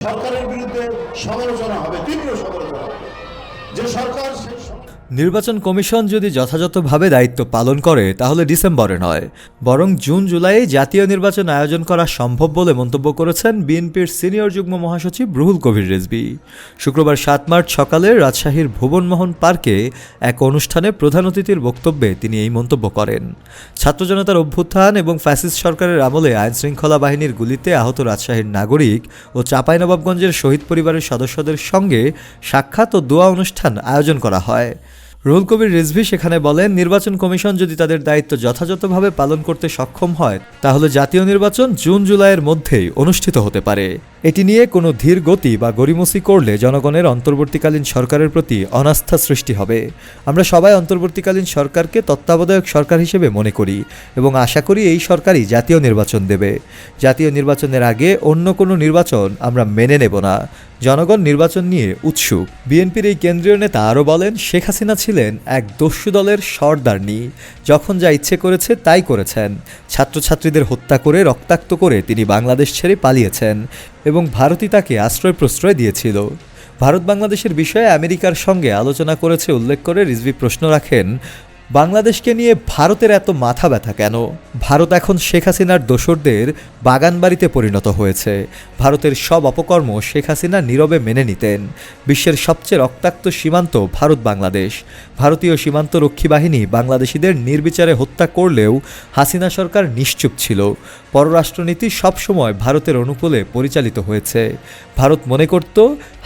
সরকারের বিরুদ্ধে সমালোচনা হবে তীব্র সমালোচনা হবে। যে সরকার নির্বাচন কমিশন যদি যথাযথভাবে দায়িত্ব পালন করে, তাহলে ডিসেম্বরে নয়, বরং জুন, জুলাইয়ে জাতীয় নির্বাচন আয়োজন করা সম্ভব বলে মন্তব্য করেছেন বিএনপির সিনিয়র যুগ্ম মহাসচিব রুহুল কবির রেজবি শুক্রবার সাত মার্চ সকালে রাজশাহীর ভুবনমোহন পার্কে এক অনুষ্ঠানে প্রধান অতিথির বক্তব্যে তিনি এই মন্তব্য করেন। ছাত্র জনতার অভ্যুত্থান এবং ফ্যাসিস্ট সরকারের আমলে আইনশৃঙ্খলা বাহিনীর গুলিতে আহত রাজশাহীর নাগরিক ও চাঁপাইনবাবগঞ্জের শহীদ পরিবারের সদস্যদের সঙ্গে সাক্ষাৎ ও দোয়া অনুষ্ঠান আয়োজন করা হয়। রুহুল কবির রিজভি সেখানে বলেন, নির্বাচন কমিশন যদি তাদের দায়িত্ব যথাযথভাবে পালন করতে সক্ষম হয়, তাহলে জাতীয় নির্বাচন জুন জুলাইয়ের মধ্যেই অনুষ্ঠিত হতে পারে। এটি নিয়ে কোনো ধীর গতি বা গরিমসি করলে জনগণের অন্তর্বর্তীকালীন সরকারের প্রতি অনাস্থা সৃষ্টি হবে। আমরা সবাই অন্তর্বর্তীকালীন সরকারকে তত্ত্বাবধায়ক সরকার হিসেবে মনে করি এবং আশা করি এই সরকারই জাতীয় নির্বাচন দেবে। জাতীয় নির্বাচনের আগে অন্য কোনো নির্বাচন আমরা মেনে নেব না। জনগণ নির্বাচন নিয়ে উৎসুক। বিএনপির এই কেন্দ্রীয় নেতা আরও বলেন, শেখ হাসিনা ছিলেন এক দস্যু দলের সর্দারনি। যখন যা ইচ্ছে করেছে তাই করেছেন। ছাত্রছাত্রীদের হত্যা করে রক্তাক্ত করে তিনি বাংলাদেশ ছেড়ে পালিয়েছেন। এবং ভারতই তাকে আশ্রয় প্রশ্রয় দিয়েছিল। ভারত বাংলাদেশের বিষয়ে আমেরিকার সঙ্গে আলোচনা করেছে উল্লেখ করে রিজভি প্রশ্ন রাখেন বাংলাদেশকে নিয়ে ভারতের এত মাথা ব্যথা কেন? ভারত এখন শেখ হাসিনার দোসরদের বাগানবাড়িতে পরিণত হয়েছে। ভারতের সব অপকর্ম শেখ হাসিনা নীরবে মেনে নিতেন। বিশ্বের সবচেয়ে রক্তাক্ত সীমান্ত ভারত বাংলাদেশ। ভারতীয় সীমান্ত রক্ষী বাহিনী বাংলাদেশিদের নির্বিচারে হত্যা করলেও হাসিনা সরকার নিশ্চুপ ছিল। পররাষ্ট্রনীতি সবসময় ভারতের অনুকূলে পরিচালিত হয়েছে। ভারত মনে করত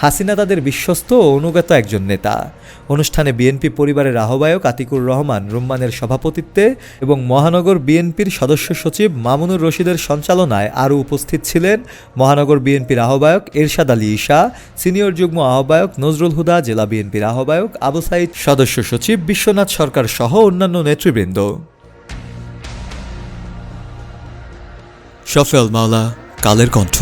হাসিনা তাদের বিশ্বস্ত ও অনুগত একজন নেতা। অনুষ্ঠানে বিএনপি পরিবারের আহ্বায়ক আতিকুর রহমান, রুম্মানের সভাপতিত্বে এবং মহানগর বিএনপির সদস্য সচিব মামুনুর রশিদের সঞ্চালনায় আরও উপস্থিত ছিলেন মহানগর বিএনপির আহ্বায়ক এরশাদ আলী ঈশা, সিনিয়র যুগ্ম আহ্বায়ক নজরুল হুদা, জেলা বিএনপির আহ্বায়ক আবু সাইদ, সদস্য সচিব বিশ্বনাথ সরকার সহ অন্যান্য নেতৃবৃন্দ। শফেল মাওলা, কালের কণ্ঠ।